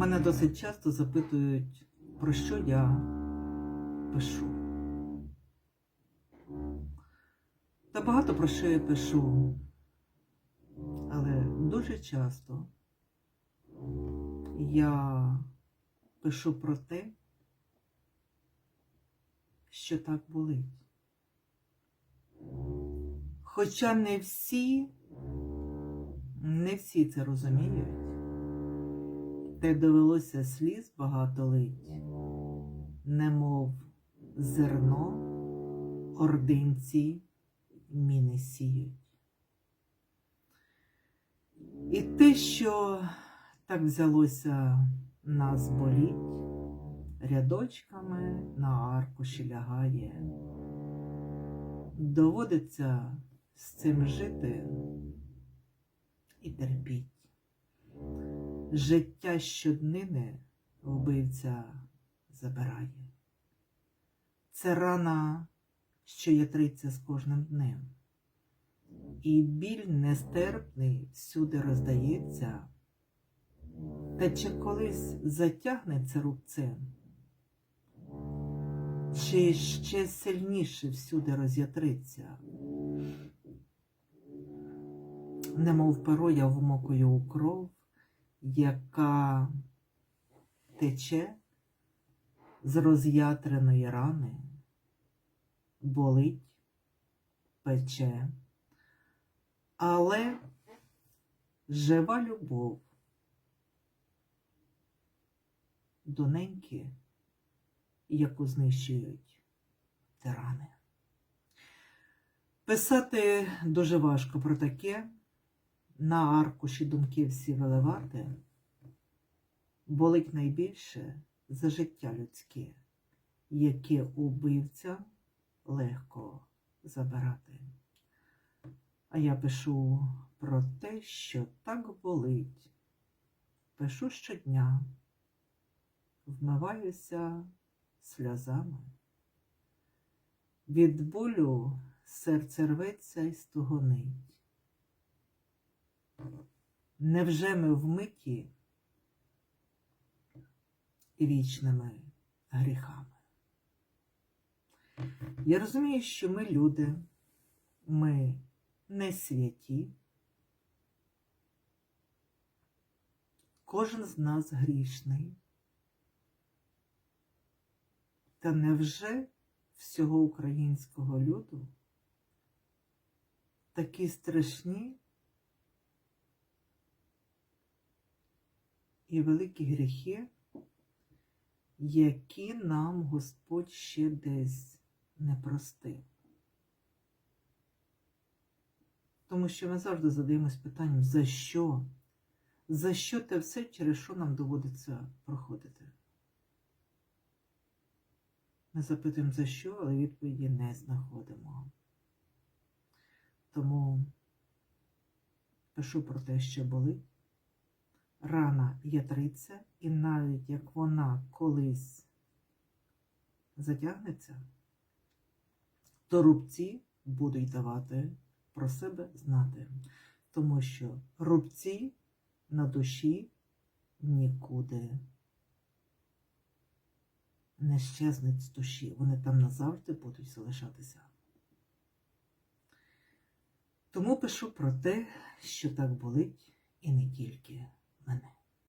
Мене досить часто запитують, про що я пишу. Та багато про що я пишу, але дуже часто я пишу про те, що так болить. Хоча не всі, не всі це розуміють, те довелося сліз багато лить, немов зерно ординці міни сіють. І те, що так взялося нас боліть, рядочками на аркуші лягає. Доводиться з цим жити і терпіть. Життя щоднини вбивця забирає. Це рана, що ятриться з кожним днем. І біль нестерпний всюди роздається, та чи колись затягнеться рубцем, чи ще сильніше всюди роз'ятриться, немов перо я вмокую у кров, яка тече з роз'ятреної рани, болить, пече, але жива любов до неньки, яку знищують тирани. Писати дуже важко про таке, на аркуші думки всі виливати, болить найбільше за життя людське, яке убивцям легко забирати. А я пишу про те, що так болить. Пишу щодня, вмиваюся сльозами. Від болю серце рветься і стогонить. Невже ми вмиті вічними гріхами? Я розумію, що ми люди, ми не святі. Кожен з нас грішний. Та невже всього українського люду такі страшні і великі гріхи, які нам Господь ще десь не простив? Тому що ми завжди задаємось питанням, за що? За що те все, через що нам доводиться проходити? Ми запитуємо за що, але відповіді не знаходимо. Тому пишу про те, що болить. Рана ятриться, і навіть як вона колись затягнеться, то рубці будуть давати про себе знати. Тому що рубці на душі нікуди не щезнуть з душі. Вони там назавжди будуть залишатися. Тому пишу про те, що так болить і не тільки. Amen.